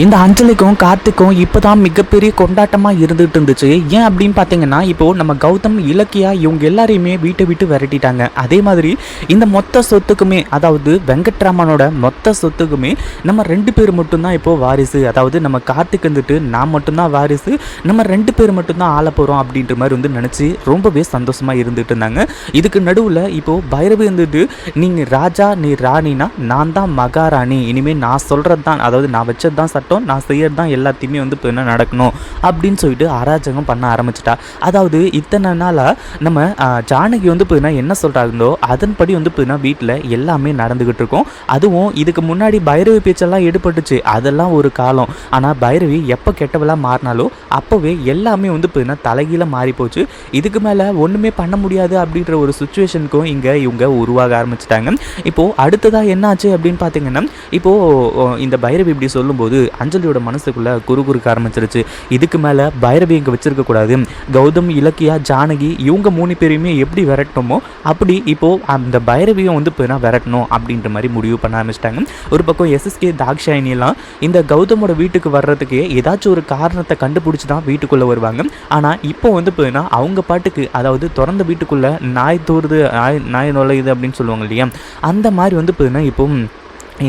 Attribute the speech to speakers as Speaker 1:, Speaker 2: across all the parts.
Speaker 1: இந்த அஞ்சலிக்கும் கார்த்திக்கும் இப்போதான் மிகப்பெரிய கொண்டாட்டமாக இருந்துகிட்டு இருந்துச்சு. ஏன் அப்படின்னு பார்த்தீங்கன்னா இப்போது நம்ம கௌதம் இலக்கியா இவங்க எல்லாரையுமே வீட்டை விட்டு விரட்டிட்டாங்க. அதே மாதிரி இந்த மொத்த சொத்துக்குமே அதாவது வெங்கட்ராமனோட மொத்த சொத்துக்குமே நம்ம ரெண்டு பேர் மட்டும்தான் இப்போது வாரிசு. அதாவது நம்ம கார்த்திக் வந்துட்டு நான் மட்டும்தான் வாரிசு நம்ம ரெண்டு பேர் மட்டும்தான் ஆள போகிறோம் அப்படின்ற மாதிரி வந்து நினச்சி ரொம்பவே சந்தோஷமாக இருந்துட்டு இருந்தாங்க. இதுக்கு நடுவில் இப்போது பைரவி வந்துட்டு நீங்கள் ராஜா நீ ராணினா நான் தான் மகாராணி இனிமேல் நான் சொல்கிறது தான் அதாவது நான் வச்சது தான் சட்டம் நான் செய்யறது தான் எல்லாத்தையுமே வந்து இப்போ என்ன நடக்கணும் அப்படின்னு சொல்லிட்டு அராஜகம் பண்ண ஆரம்பிச்சிட்டா. அதாவது இத்தனை நாளாக நம்ம ஜானகி வந்து இப்போ என்ன சொல்கிறாங்களோ அதன்படி வந்து இப்போ வீட்டில் எல்லாமே நடந்துக்கிட்டு இருக்கும். அதுவும் இதுக்கு முன்னாடி பைரவி பேச்செல்லாம் எடுபட்டுச்சு அதெல்லாம் ஒரு காலம். ஆனால் பைரவி எப்போ கெட்டவளாக மாறினாலோ அப்போவே எல்லாமே வந்து இப்போ தலைகீழ மாறி போச்சு. இதுக்கு மேலே ஒன்றுமே பண்ண முடியாது அப்படின்ற ஒரு சுச்சுவேஷனுக்கும் இங்கே இவங்க உருவாக ஆரம்பிச்சிட்டாங்க. இப்போது அடுத்ததாக என்னாச்சு அப்படின்னு பார்த்தீங்கன்னா இப்போது இந்த பைரவி இப்படி சொல்லும்போது அஞ்சலியோட மனசுக்குள்ளே குறுகுறுக்க ஆரம்பிச்சிருச்சு. இதுக்கு மேலே பைரவி இங்கே வச்சிருக்க கூடாது. கௌதம் இலக்கியா ஜானகி இவங்க மூணு பேரையுமே எப்படி விரட்டணுமோ அப்படி இப்போது அந்த பைரவியும் வந்து இப்போ விரட்டணும் அப்படின்ற மாதிரி முடிவு பண்ண ஆரம்பிச்சிட்டாங்க. ஒரு பக்கம் எஸ்எஸ்கே தாக்ஷாயினி எல்லாம் இந்த கௌதமோட வீட்டுக்கு வர்றதுக்கு ஏதாச்சும் ஒரு காரணத்தை கண்டுபிடிச்சி தான் வீட்டுக்குள்ளே வருவாங்க. ஆனால் இப்போ வந்து இப்போ அவங்க பாட்டுக்கு அதாவது திறந்த வீட்டுக்குள்ளே நாய் தூறுது நாய் நாய் நுழையுது அப்படின்னு சொல்லுவாங்க இல்லையா? அந்த மாதிரி வந்து இப்போ இப்போ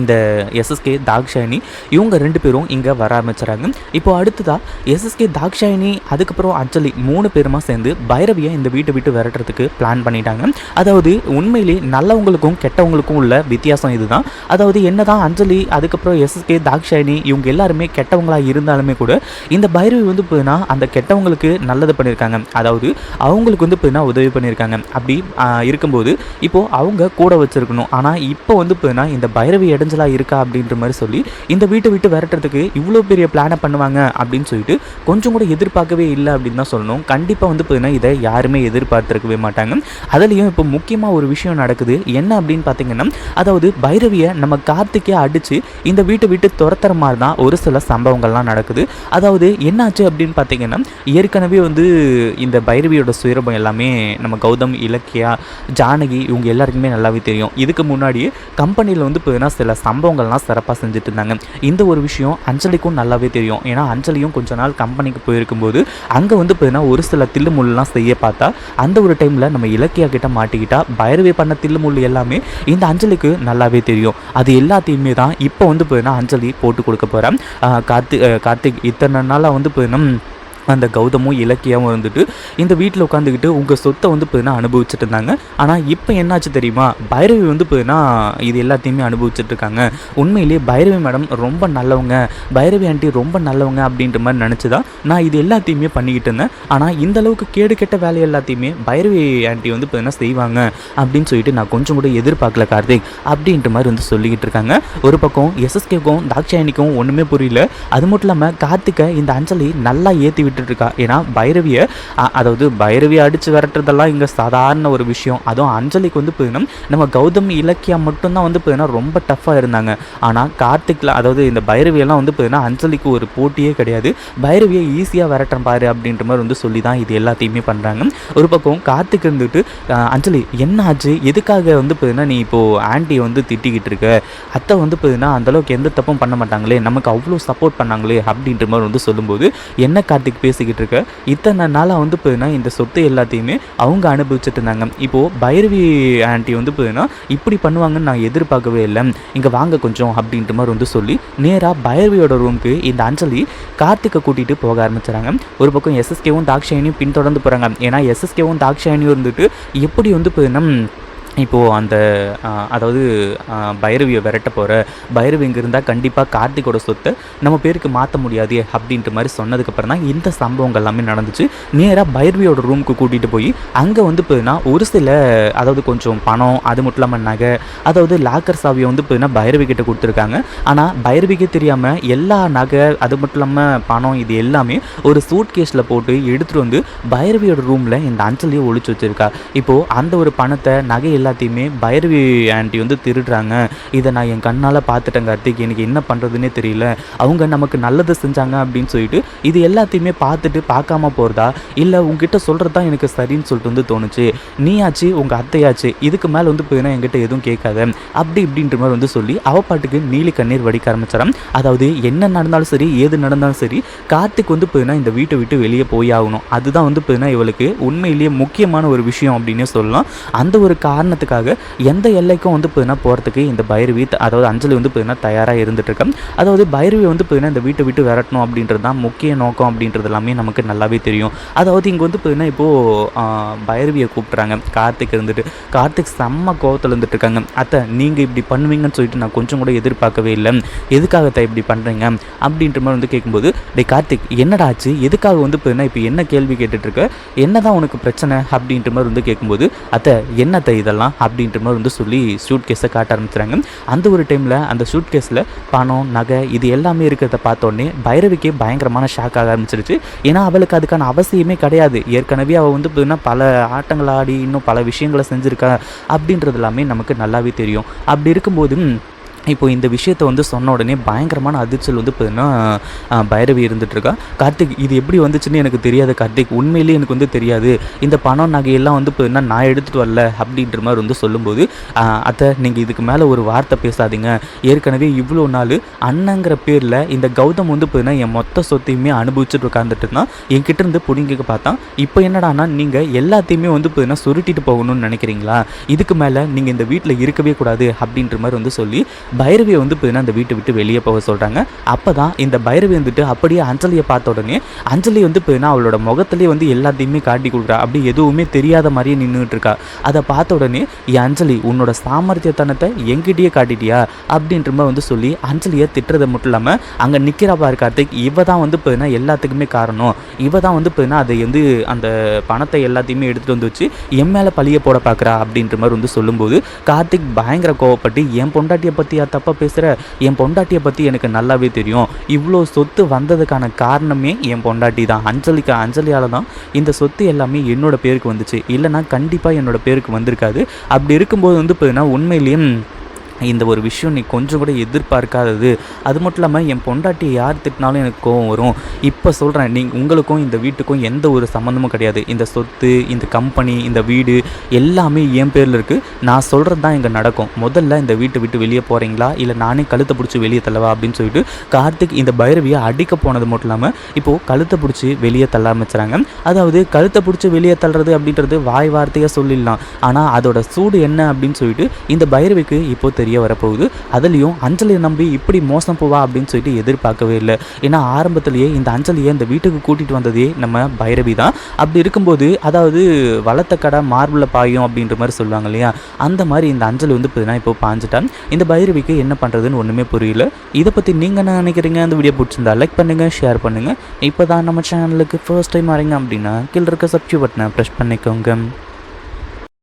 Speaker 1: இந்த எஸ்எஸ்கே தாக்ஷாயினி இவங்க ரெண்டு பேரும் இங்கே வர ஆரம்பிச்சுறாங்க இப்போ அடுத்ததாக எஸ்எஸ்கே தாக்ஷாயினி அதுக்கப்புறம் அஞ்சலி மூணு பேருமா சேர்ந்து பைரவியை இந்த வீட்டை விட்டு விரட்டுறதுக்கு பிளான் பண்ணிட்டாங்க. அதாவது உண்மையிலே நல்லவங்களுக்கும் கெட்டவங்களுக்கும் உள்ள வித்தியாசம் இதுதான். அதாவது என்னதான் அஞ்சலி அதுக்கப்புறம் எஸ்எஸ்கே தாக்ஷாயினி இவங்க எல்லாருமே கெட்டவங்களாக இருந்தாலுமே கூட இந்த பைரவி வந்து போயினா அந்த கெட்டவங்களுக்கு நல்லது பண்ணியிருக்காங்க அதாவது அவங்களுக்கு வந்து போயினா உதவி பண்ணியிருக்காங்க அப்படி இருக்கும்போது இப்போது அவங்க கூட வச்சுருக்கணும். ஆனால் இப்போ வந்து போயினா இந்த பைரவி இடைஞ்சலா இருக்கா அப்படின்ற மாதிரி சொல்லி இந்த வீட்டை விட்டு விரட்டுறதுக்கு இவ்வளோ பெரிய பிளானை பண்ணுவாங்க அப்படின்னு சொல்லிட்டு கொஞ்சம் கூட எதிர்பார்க்கவே இல்லை அப்படின்னு தான் சொல்லணும். கண்டிப்பாக வந்து பார்த்தீங்கன்னா இதை யாருமே எதிர்பார்த்துருக்கவே மாட்டாங்க. அதுலேயும் இப்போ முக்கியமாக ஒரு விஷயம் நடக்குது. என்ன அப்படின்னு பார்த்தீங்கன்னா அதாவது பைரவியை நம்ம கார்த்திக்கே அடித்து இந்த வீட்டை விட்டு துரத்துற மாதிரி தான் ஒரு சில சம்பவங்கள்லாம் நடக்குது. அதாவது என்னாச்சு அப்படின்னு பார்த்தீங்கன்னா ஏற்கனவே வந்து இந்த பைரவியோட சுயரபம் எல்லாமே நம்ம கௌதம் இலக்கியா ஜானகி இவங்க எல்லாருக்குமே நல்லாவே தெரியும். இதுக்கு முன்னாடியே கம்பெனியில் வந்து பார்த்தீங்கன்னா சில சம்பவங்கள்லாம் சிறப்பாக செஞ்சுட்டு இருந்தாங்க இந்த ஒரு விஷயம் அஞ்சலிக்கும் நல்லாவே தெரியும். ஏன்னா அஞ்சலியும் கொஞ்ச நாள் கம்பெனிக்கு போயிருக்கும்போது அங்கே வந்து பார்த்தீங்கன்னா ஒரு சில தில்லுமுள்ளெலாம் செய்ய பார்த்தா அந்த ஒரு டைமில் நம்ம இலக்கியா கிட்ட மாட்டிக்கிட்டா பயர்வே பண்ண தில்லுமுள்ளு எல்லாமே இந்த அஞ்சலிக்கு நல்லாவே தெரியும். அது எல்லாத்தையுமே தான் இப்போ வந்து பார்த்தீங்கன்னா அஞ்சலி போட்டு கொடுக்க போகிறேன் கார்த்திக் கார்த்திக் இத்தனை நாளாக வந்து பார்த்தீங்கன்னா அந்த கௌதமும் இலக்கியாவும் இருந்துட்டு இந்த வீட்டில் உட்காந்துக்கிட்டு உங்கள் சொத்தை வந்து பார்த்தீங்கன்னா அனுபவிச்சுட்டு இருந்தாங்க. ஆனால் இப்போ என்னாச்சு தெரியுமா? பைரவி வந்து பார்த்தீங்கன்னா இது எல்லாத்தையுமே அனுபவிச்சுட்டு இருக்காங்க. உண்மையிலேயே பைரவி மேடம் ரொம்ப நல்லவங்க. பைரவி ஆண்டி ரொம்ப நல்லவங்க அப்படின்ற மாதிரி நினச்சி தான் நான் இது எல்லாத்தையுமே பண்ணிக்கிட்டு இருந்தேன். ஆனால் இந்த அளவுக்கு கேடு கெட்ட வேலை எல்லாத்தையுமே பைரவி ஆண்டி வந்து பார்த்தீங்கன்னா செய்வாங்க அப்படின்னு சொல்லிட்டு நான் கொஞ்சம் கூட எதிர்பார்க்கல கார்த்திக் அப்படின்ற மாதிரி வந்து சொல்லிக்கிட்டு இருக்காங்க. ஒரு பக்கம் எஸ்எஸ்கேக்கும் தாக்ஷாயணிக்கும் ஒன்றுமே புரியல. அது மட்டும் இல்லாமல் கார்த்திகை இந்த அஞ்சலி நல்லா ஏற்றி விட்டுட்டு இருக்கா ஏன்னா பைரவியை அதாவது பைரவியை அடித்து விரட்டுறதெல்லாம் இங்கே சாதாரண ஒரு விஷயம். அதுவும் அஞ்சலிக்கு வந்து பார்த்தீங்கன்னா நம்ம கௌதம் இலக்கியா மட்டும்தான் வந்து பார்த்தீங்கன்னா ரொம்ப டஃப்பாக இருந்தாங்க. ஆனால் கார்த்திக்ல அதாவது இந்த பைரவியெல்லாம் வந்து பார்த்தீங்கன்னா அஞ்சலிக்கு ஒரு போட்டியே கிடையாது. பைரவியை ஈஸியாக விரட்டுறேன் பாரு அப்படின்ற மாதிரி வந்து சொல்லி தான் இது எல்லாத்தையுமே பண்ணுறாங்க ஒரு பக்கம் கார்த்திக் இருந்துட்டு அஞ்சலி என்ன ஆச்சு? எதுக்காக வந்து பார்த்தீங்கன்னா நீ இப்போது ஆண்டியை வந்து திட்டிக்கிட்டு இருக்க. அத்தை வந்து பார்த்தீங்கன்னா அந்தளவுக்கு எந்த தப்பும் பண்ண மாட்டாங்களே. நமக்கு அவ்வளோ சப்போர்ட் பண்ணாங்களே அப்படின்ற மாதிரி வந்து சொல்லும்போது என்ன கார்த்திக்? பேசிக்கிட்டு இருக்க. இத்தனை நாளாக வந்து பார்த்தீங்கன்னா இந்த சொத்து எல்லாத்தையுமே அவங்க அனுபவிச்சுட்டு இருந்தாங்க இப்போது பைரவி ஆண்டி வந்து பார்த்தீங்கன்னா இப்படி பண்ணுவாங்கன்னு நான் எதிர்பார்க்கவே இல்லை. இங்கே வாங்க கொஞ்சம் அப்படின்ற மாதிரி வந்து சொல்லி நேராக பைரவியோட ரூமுக்கு இந்த அஞ்சலி கார்த்திகை கூட்டிகிட்டு போக ஆரம்பிச்சுறாங்க. ஒரு பக்கம் எஸ்எஸ்கேவும் தாக்ஷாயினியும் பின்தொடர்ந்து போகிறாங்க ஏன்னா எஸ்எஸ்கேவும் தாக்ஷாயினியும் இருந்துட்டு எப்படி வந்து பார்த்தீங்கன்னா இப்போது அந்த அதாவது பைரவியை விரட்ட போகிற பைரவி இங்கே இருந்தால் கண்டிப்பாக கார்த்திகோட சொத்தை நம்ம பேருக்கு மாற்ற முடியாது அப்படின்ற மாதிரி சொன்னதுக்கப்புறம் தான் இந்த சம்பவங்கள் எல்லாமே நடந்துச்சு. நேராக பைரவியோட ரூமுக்கு கூட்டிகிட்டு போய் அங்கே வந்து பார்த்தீங்கன்னா ஒரு சில அதாவது கொஞ்சம் பணம் அது மட்டும் இல்லாமல் நகை அதாவது லாக்கர் சாவியை வந்து பார்த்தீங்கன்னா பைரவி கிட்ட கொடுத்துருக்காங்க. ஆனால் பைரவிக்கே தெரியாமல் எல்லா நகை அது மட்டும் இல்லாமல் பணம் இது எல்லாமே ஒரு சூட் கேஸில் போட்டு எடுத்துகிட்டு வந்து பைரவியோட ரூமில் இந்த அஞ்சலியை ஒழிச்சு வச்சுருக்கா. இப்போது அந்த ஒரு பணத்தை நகையில் எல்லாத்தையுமே பைரவி ஆண்டி வந்து திருடுறாங்க. இதை நான் என் கண்ணால் பார்த்துட்டேன் கார்த்திக். எனக்கு என்ன பண்ணுறதுனே தெரியல. அவங்க நமக்கு நல்லது செஞ்சாங்க அப்படின்னு சொல்லிட்டு இது எல்லாத்தையுமே பார்த்துட்டு பார்க்காம போகிறதா இல்லை உங்ககிட்ட சொல்கிறது தான் எனக்கு சரின்னு சொல்லிட்டு வந்து தோணுச்சு. நீயாச்சு உங்கள் அத்தையாச்சு இதுக்கு மேலே வந்து போயினா என்கிட்ட எதுவும் கேட்காத. அப்படி இப்படின்ற மாதிரி வந்து சொல்லி அவ பாட்டுக்கு நீலி கண்ணீர் வடிக்க ஆரம்பிச்சிடறான் அதாவது என்ன நடந்தாலும் சரி ஏது நடந்தாலும் சரி கார்த்திக் வந்து போயினா இந்த வீட்டை விட்டு வெளியே போய் ஆகணும். அதுதான் வந்து போயினா இவளுக்கு உண்மையிலேயே முக்கியமான ஒரு விஷயம் அப்படின்னே சொல்லலாம். அந்த ஒரு காரணம் காரணத்துக்காக எந்த எல்லைக்கும் வந்து பார்த்தீங்கன்னா போகிறதுக்கு இந்த பைரவி அதாவது அஞ்சலி வந்து பார்த்தீங்கன்னா தயாராக இருந்துட்டு இருக்கேன் அதாவது பைரவி வந்து போயினா இந்த வீட்டை விட்டு விரட்டணும் அப்படின்றது தான் முக்கிய நோக்கம் அப்படின்றது எல்லாமே நமக்கு நல்லாவே தெரியும். அதாவது இங்கே வந்து போயினா இப்போது பைரவியை கூப்பிட்றாங்க கார்த்திக் இருந்துட்டு கார்த்திக் செம்ம கோவத்தில் இருந்துட்டு இருக்காங்க அத்தை நீங்கள் இப்படி பண்ணுவீங்கன்னு சொல்லிட்டு நான் கொஞ்சம் கூட எதிர்பார்க்கவே இல்லை. எதுக்காக இப்படி பண்ணுறீங்க அப்படின்ற மாதிரி வந்து கேட்கும்போது டே கார்த்திக் என்னடா ஆச்சு? எதுக்காக வந்து போயினா இப்போ என்ன கேள்வி கேட்டுட்ருக்க என்ன என்னதான் உனக்கு பிரச்சனை? அப்படின்ற மாதிரி வந்து கேட்கும்போது அத்தை என்னத்தை இதெல்லாம்? அப்படின்ற மாதிரி வந்து சொல்லி ஷூட் கேஸை காட்ட ஆரம்பிச்சுறாங்க. அந்த ஒரு டைமில் அந்த ஷூட் கேஸில் பணம் நகை இது எல்லாமே இருக்கிறத பார்த்தோன்னே பைரவிக்கே பயங்கரமான ஷாக் ஆக ஆரம்பிச்சிருச்சு. ஏன்னா அவளுக்கு அதுக்கான அவசியமே கிடையாது. ஏற்கனவே அவள் வந்து பார்த்தீங்கன்னா பல ஆட்டங்கள் ஆடி இன்னும் பல விஷயங்களை செஞ்சுருக்கா அப்படின்றது எல்லாமே நமக்கு நல்லாவே தெரியும். அப்படி இருக்கும்போது இப்போ இந்த விஷயத்தை வந்து சொன்ன உடனே பயங்கரமான அதிர்ச்சல் வந்து பார்த்தீங்கன்னா பைரவி இருந்துட்டு கார்த்திக் இது எப்படி வந்துச்சுன்னு எனக்கு தெரியாது கார்த்திக். உண்மையிலேயே எனக்கு வந்து தெரியாது. இந்த பணம் நகையெல்லாம் வந்து பார்த்தீங்கன்னா நான் எடுத்துகிட்டு வரல அப்படின்ற மாதிரி வந்து சொல்லும்போது அத்தை நீங்கள் இதுக்கு மேலே ஒரு வார்த்தை பேசாதீங்க. ஏற்கனவே இவ்வளோ நாள் அண்ணங்கிற பேரில் இந்த கௌதம் வந்து பார்த்தீங்கன்னா என் மொத்த சொத்தையுமே அனுபவிச்சுட்டு உட்காந்துட்டு இருந்தான். என்கிட்ட இருந்து பிடிங்க பார்த்தா இப்போ என்னடான்னா நீங்கள் எல்லாத்தையுமே வந்து பார்த்தீங்கன்னா சுருட்டிட்டு போகணும்னு நினைக்கிறீங்களா? இதுக்கு மேலே நீங்கள் இந்த வீட்டில் இருக்கவே கூடாது அப்படின்ற மாதிரி வந்து சொல்லி பைரவியை வந்து பார்த்தீங்கன்னா அந்த வீட்டை விட்டு வெளியே போக சொல்கிறாங்க அப்போ தான் இந்த பைரவி வந்துட்டு அப்படியே அஞ்சலியை பார்த்த உடனே அஞ்சலி வந்து பார்த்தீங்கன்னா அவளோட முகத்துலேயே வந்து எல்லாத்தையுமே காட்டி கொடுக்குறா. அப்படி எதுவுமே தெரியாத மாதிரியே நின்றுட்டு இருக்கா. அதை பார்த்த உடனே என் அஞ்சலி உன்னோட சாமர்த்தியத்தனத்தை எங்கிட்டயே காட்டிட்டியா? அப்படின்ற மாதிரி வந்து சொல்லி அஞ்சலியை திட்டுறது மட்டும் இல்லாமல் அங்கே நிற்கிறா பாரு கார்த்திக் இவ தான் வந்து பார்த்தீங்கன்னா எல்லாத்துக்குமே காரணம். இவ தான் வந்து பார்த்தீங்கன்னா அதை வந்து அந்த பணத்தை எல்லாத்தையுமே எடுத்துகிட்டு வந்து வச்சு என் மேலே பழிய போட பார்க்குறா அப்படின்ற மாதிரி வந்து சொல்லும்போது கார்த்திக் பயங்கர கோவப்பட்டு என் பொண்டாட்டியை பற்றி யா தப்பாக பேசுகிற என் பொண்டாட்டியை பற்றி எனக்கு நல்லாவே தெரியும். இவ்வளோ சொத்து வந்ததுக்கான காரணமே என் பொண்டாட்டி தான். அஞ்சலிக்கு அஞ்சலியால் தான் இந்த சொத்து எல்லாமே என்னோட பேருக்கு வந்துச்சு. இல்லைன்னா கண்டிப்பாக என்னோட பேருக்கு வந்திருக்காது. அப்படி இருக்கும்போது வந்து பார்த்தீங்கன்னா உண்மையிலேயே இந்த ஒரு விஷயம் நீ கொஞ்சம் கூட எதிர்பார்க்காதது. அது மட்டும் இல்லாமல் என் பொண்டாட்டியை யார் திட்டினாலும் எனக்கு கோவம் வரும். இப்போ சொல்கிறேன் நீ உங்களுக்கும் இந்த வீட்டுக்கும் எந்த ஒரு சம்மந்தமும் கிடையாது. இந்த சொத்து இந்த கம்பெனி இந்த வீடு எல்லாமே என் பேரில் இருக்குது நான் சொல்கிறது தான் இங்கே நடக்கும். முதல்ல இந்த வீட்டை விட்டு வெளியே போகிறீங்களா இல்லை நானே கழுத்தை பிடிச்சி வெளியே தள்ளவா? அப்படின்னு சொல்லிட்டு கார்த்திக் இந்த பைரவியை அடிக்க போனது மட்டும் இல்லாமல் இப்போது கழுத்தை பிடிச்சி வெளியே தள்ள ஆரம்பிச்சுறாங்க. அதாவது கழுத்தை பிடிச்சி வெளியே தள்ளுறது அப்படின்றது வாய் வார்த்தையாக சொல்லிடலாம். ஆனால் அதோட சூடு என்ன அப்படின்னு சொல்லிட்டு இந்த பைரவிக்கு இப்போ தெரிய வரப்போகுது. அதுலேயும் அஞ்சலியை நம்பி இப்படி மோசம் போவா அப்படின்னு சொல்லிட்டு எதிர்பார்க்கவே இல்லை. ஏன்னா ஆரம்பத்திலேயே இந்த அஞ்சலியை இந்த வீட்டுக்கு கூட்டிகிட்டு வந்ததே நம்ம பைரவி தான். அப்படி இருக்கும்போது அதாவது வளர்த்த கடை மார்பிளில் பாயும் அப்படின்ற மாதிரி சொல்லுவாங்க இல்லையா? அந்த மாதிரி இந்த அஞ்சலி வந்து பார்த்தீங்கன்னா இப்போ பாஞ்சிட்டான். இந்த பைரவிக்கு என்ன பண்ணுறதுன்னு ஒன்றுமே புரியல. இதை பற்றி நீங்கள் என்ன நினைக்கிறீங்க? அந்த வீடியோ பிடிச்சிருந்தா லைக் பண்ணுங்கள் ஷேர் பண்ணுங்கள் இப்போ தான் நம்ம சேனலுக்கு ஃபர்ஸ்ட் டைம் வரீங்க அப்படின்னா கீழே இருக்க சப்ஸ்கிரைப் பட்டனை ப்ரெஸ் பண்ணிக்கோங்க.